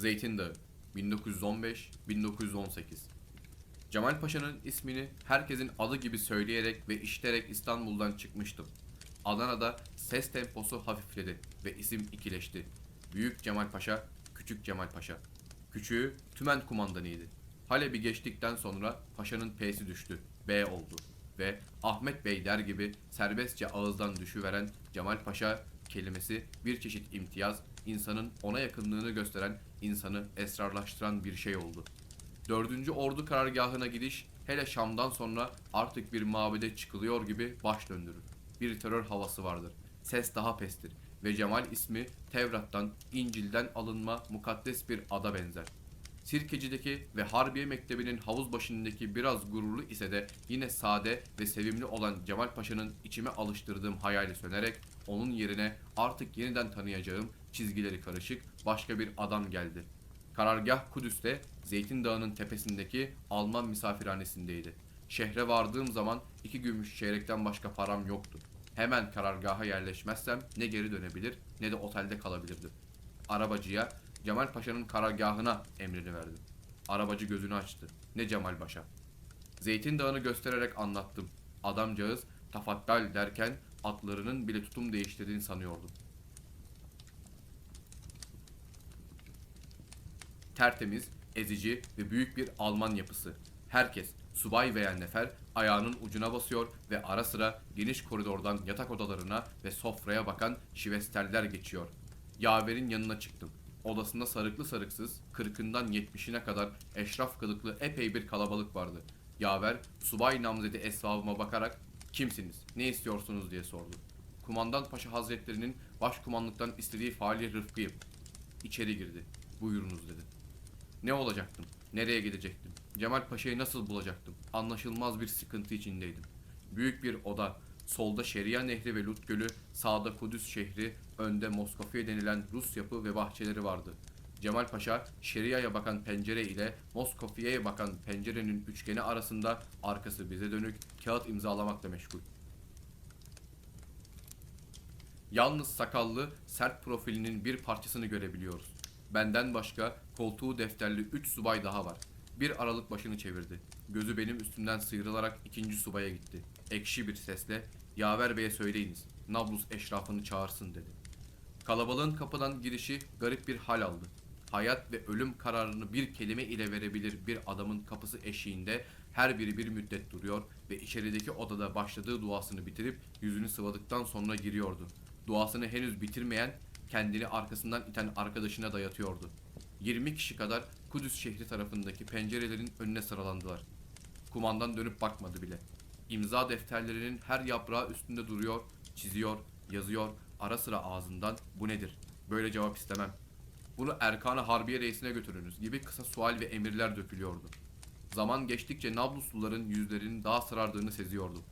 Zeytin Dağı 1915-1918 Cemal Paşa'nın ismini herkesin adı gibi söyleyerek ve işiterek İstanbul'dan çıkmıştım. Adana'da ses temposu hafifledi ve isim ikileşti. Büyük Cemal Paşa, Küçük Cemal Paşa. Küçüğü tümen kumandanıydı. Halep'i geçtikten sonra paşanın P'si düştü. B oldu. Ve Ahmet Bey der gibi serbestçe ağızdan düşüveren Cemal Paşa kelimesi bir çeşit imtiyaz, insanın ona yakınlığını gösteren, insanı esrarlaştıran bir şey oldu. Dördüncü ordu karargahına gidiş hele Şam'dan sonra artık bir mabede çıkılıyor gibi baş döndürür. Bir terör havası vardır. Ses daha pestir ve Cemal ismi Tevrat'tan, İncil'den alınma mukaddes bir ada benzer. Sirkeci'deki ve Harbiye Mektebi'nin havuz başındaki biraz gururlu ise de yine sade ve sevimli olan Cemal Paşa'nın içime alıştırdığım hayali sönerek onun yerine artık yeniden tanıyacağım çizgileri karışık başka bir adam geldi. Karargah Kudüs'te Zeytin Dağı'nın tepesindeki Alman misafirhanesindeydi. Şehre vardığım zaman iki gümüş çeyrekten başka param yoktu. Hemen karargaha yerleşmezsem ne geri dönebilir ne de otelde kalabilirdim. Arabacıya Cemal Paşa'nın karargahına emrini verdim. Arabacı gözünü açtı. Ne Cemal Paşa. Zeytin Dağı'nı göstererek anlattım. Adamcağız tafaddal derken atlarının bile tutum değiştirdiğini sanıyordum. Tertemiz, ezici ve büyük bir Alman yapısı. Herkes, subay veya nefer ayağının ucuna basıyor ve ara sıra geniş koridordan yatak odalarına ve sofraya bakan şivesterler geçiyor. Yaver'in yanına çıktım. Odasında sarıklı sarıksız, kırkından yetmişine kadar eşraf kılıklı epey bir kalabalık vardı. Yaver, subay namzedi esvabıma bakarak, kimsiniz, ne istiyorsunuz diye sordu. Kumandan Paşa Hazretlerinin başkumanlıktan istediği faali Rıfkı'yım. İçeri girdi. Buyurunuz dedi. Ne olacaktım? Nereye gidecektim? Cemal Paşa'yı nasıl bulacaktım? Anlaşılmaz bir sıkıntı içindeydim. Büyük bir oda, solda Şeria Nehri ve Lut Gölü, sağda Kudüs şehri, önde Moskofya denilen Rus yapı ve bahçeleri vardı. Cemal Paşa, Şeria'ya bakan pencere ile Moskofya'ya bakan pencerenin üçgeni arasında arkası bize dönük kağıt imzalamakla meşgul. Yalnız sakallı, sert profilinin bir parçasını görebiliyoruz. Benden başka koltuğu defterli üç subay daha var. Bir aralık başını çevirdi. Gözü benim üstümden sıyrılarak ikinci subaya gitti. Ekşi bir sesle, Yaver Bey'e söyleyiniz, Nablus eşrafını çağırsın dedi. Kalabalığın kapıdan girişi garip bir hal aldı. Hayat ve ölüm kararını bir kelime ile verebilir bir adamın kapısı eşiğinde her biri bir müddet duruyor ve içerideki odada başladığı duasını bitirip yüzünü sıvadıktan sonra giriyordu. Duasını henüz bitirmeyen kendini arkasından iten arkadaşına dayatıyordu. 20 kişi kadar Kudüs şehri tarafındaki pencerelerin önüne sıralandılar. Kumandan dönüp bakmadı bile. İmza defterlerinin her yaprağı üstünde duruyor, çiziyor, yazıyor, ara sıra ağzından bu nedir? Böyle cevap istemem. Bunu Erkan-ı Harbiye reisine götürünüz gibi kısa sual ve emirler dökülüyordu. Zaman geçtikçe Nablusluların yüzlerinin daha sarardığını seziyordum.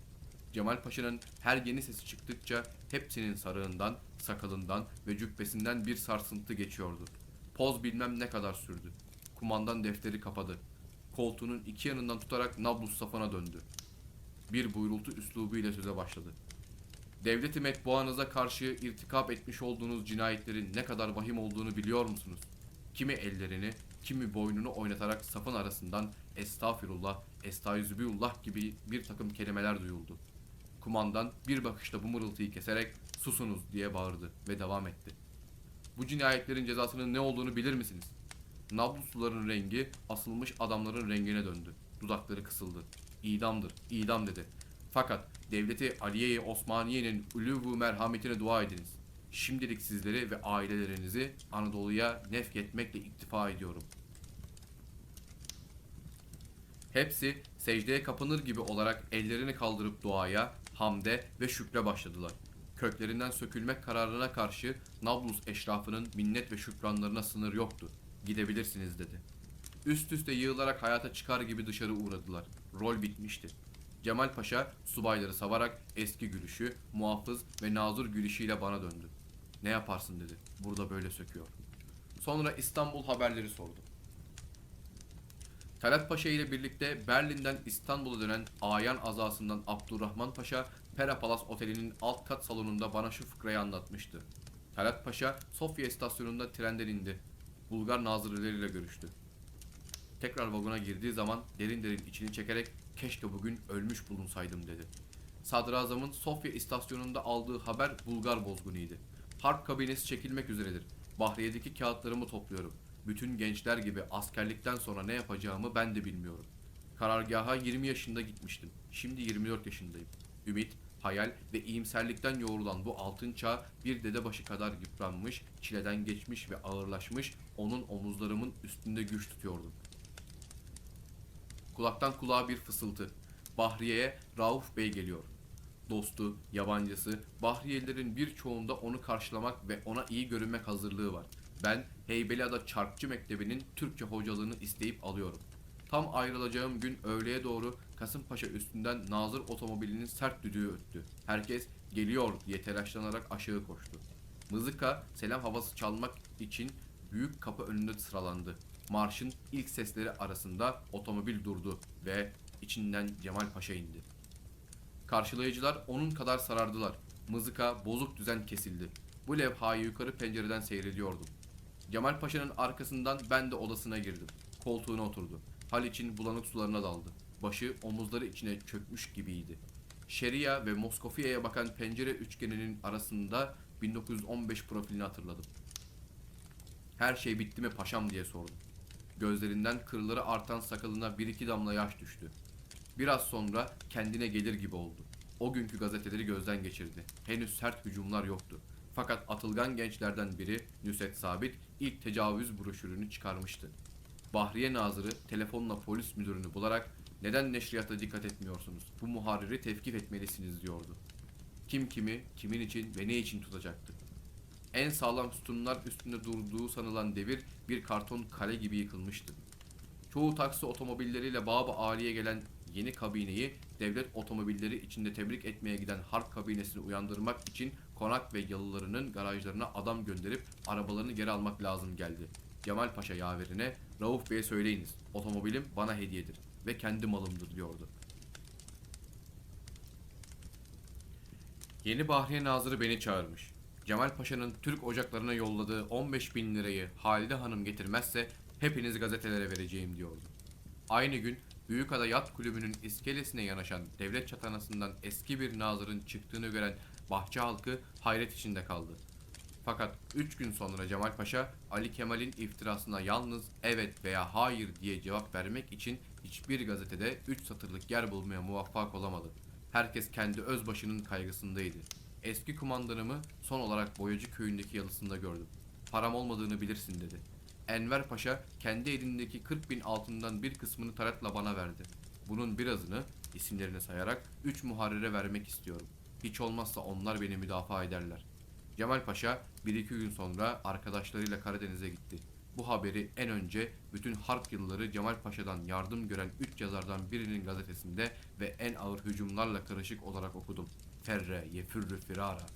Cemal Paşa'nın her yeni sesi çıktıkça hepsinin sarığından, sakalından ve cübbesinden bir sarsıntı geçiyordu. Poz bilmem ne kadar sürdü. Kumandan defteri kapadı. Koltuğunun iki yanından tutarak Nablus safına döndü. Bir buyrultu üslubuyla söze başladı. Devleti metbuanıza karşı irtikap etmiş olduğunuz cinayetlerin ne kadar vahim olduğunu biliyor musunuz? Kimi ellerini, kimi boynunu oynatarak safın arasından estağfirullah, estağizübüllah gibi bir takım kelimeler duyuldu. Kumandan bir bakışta bu mırıltıyı keserek susunuz diye bağırdı ve devam etti. Bu cinayetlerin cezasının ne olduğunu bilir misiniz? Nablusluların rengi asılmış adamların rengine döndü. Dudakları kısıldı. İdamdır, idam dedi. Fakat devleti Aliye-i Osmaniye'nin uluvu merhametine dua ediniz. Şimdilik sizleri ve ailelerinizi Anadolu'ya nefk etmekle iktifa ediyorum. Hepsi secdeye kapanır gibi olarak ellerini kaldırıp duaya, hamde ve şükre başladılar. Köklerinden sökülmek kararına karşı Nablus eşrafının minnet ve şükranlarına sınır yoktu. Gidebilirsiniz dedi. Üst üste yığılarak hayata çıkar gibi dışarı uğradılar. Rol bitmişti. Cemal Paşa subayları savarak eski gülüşü, muhafız ve nazur gülüşüyle bana döndü. Ne yaparsın dedi. Burada böyle söküyor. Sonra İstanbul haberleri sordu. Talat Paşa ile birlikte Berlin'den İstanbul'a dönen Ayan azasından Abdurrahman Paşa, Pera Palas Oteli'nin alt kat salonunda bana şu fıkrayı anlatmıştı. Talat Paşa, Sofya istasyonunda trenden indi. Bulgar nazırlarıyla görüştü. Tekrar vagona girdiği zaman derin derin içini çekerek keşke bugün ölmüş bulunsaydım dedi. Sadrazamın Sofya istasyonunda aldığı haber Bulgar bozgunuydu. Harp kabinesi çekilmek üzeredir. Bahriye'deki kağıtlarımı topluyorum. Bütün gençler gibi askerlikten sonra ne yapacağımı ben de bilmiyorum. Karargaha 20 yaşında gitmiştim. Şimdi 24 yaşındayım. Ümit, hayal ve iyimserlikten yoğrulan bu altın çağ bir dedebaşı kadar yıpranmış, çileden geçmiş ve ağırlaşmış, onun omuzlarımın üstünde güç tutuyordum. Kulaktan kulağa bir fısıltı. Bahriye'ye Rauf Bey geliyor. Dostu, yabancısı, Bahriyelilerin birçoğunda onu karşılamak ve ona iyi görünmek hazırlığı var. Ben Heybeliada Çarkçı Mektebi'nin Türkçe hocalığını isteyip alıyorum. Tam ayrılacağım gün öğleye doğru Kasımpaşa üstünden Nazır otomobilinin sert düdüğü öttü. Herkes geliyor diye telaşlanarak aşağı koştu. Mızıka selam havası çalmak için büyük kapı önünde sıralandı. Marşın ilk sesleri arasında otomobil durdu ve içinden Cemal Paşa indi. Karşılayıcılar onun kadar sarardılar. Mızıka bozuk düzen kesildi. Bu levhayı yukarı pencereden seyrediyordum. Cemal Paşa'nın arkasından ben de odasına girdim. Koltuğuna oturdu. Haliç'in bulanık sularına daldı. Başı omuzları içine çökmüş gibiydi. Şeria ve Moskofya'ya bakan pencere üçgeninin arasında 1915 profilini hatırladım. Her şey bitti mi paşam diye sordum. Gözlerinden kırları artan sakalına bir iki damla yaş düştü. Biraz sonra kendine gelir gibi oldu. O günkü gazeteleri gözden geçirdi. Henüz sert hücumlar yoktu. Fakat atılgan gençlerden biri Nusret Sabit ilk tecavüz broşürünü çıkarmıştı. Bahriye Nazırı telefonla polis müdürünü bularak neden neşriyata dikkat etmiyorsunuz? Bu muharriri tevkif etmelisiniz diyordu. Kim kimi, kimin için ve ne için tutacaktı? En sağlam sütunlar üstünde durduğu sanılan devir bir karton kale gibi yıkılmıştı. Çoğu taksi otomobilleriyle Baba Ali'ye gelen yeni kabineyi devlet otomobilleri içinde tebrik etmeye giden harp kabinesini uyandırmak için konak ve yalılarının garajlarına adam gönderip arabalarını geri almak lazım geldi. Cemal Paşa yaverine Rauf Bey'e söyleyiniz otomobilim bana hediyedir ve kendi malımdır diyordu. Yeni Bahriye Nazırı beni çağırmış. Cemal Paşa'nın Türk ocaklarına yolladığı 15 bin lirayı Halide Hanım getirmezse hepiniz gazetelere vereceğim diyordu. Aynı gün Büyükada Yat Kulübü'nün iskelesine yanaşan devlet çatanasından eski bir nazırın çıktığını gören bahçe halkı hayret içinde kaldı. Fakat 3 gün sonra Cemal Paşa Ali Kemal'in iftirasına yalnız evet veya hayır diye cevap vermek için hiçbir gazetede 3 satırlık yer bulmaya muvaffak olamadı. Herkes kendi özbaşının kaygısındaydı. Eski kumandanımı son olarak Boyacı köyündeki yalısında gördüm. Param olmadığını bilirsin dedi. Enver Paşa kendi elindeki 40 bin altından bir kısmını taratla bana verdi. Bunun birazını isimlerini sayarak 3 muharrire vermek istiyorum. Hiç olmazsa onlar beni müdafaa ederler. Cemal Paşa bir iki gün sonra arkadaşlarıyla Karadeniz'e gitti. Bu haberi en önce bütün harp yılları Cemal Paşa'dan yardım gören üç yazardan birinin gazetesinde ve en ağır hücumlarla karışık olarak okudum. Ferre, yefürrü firara.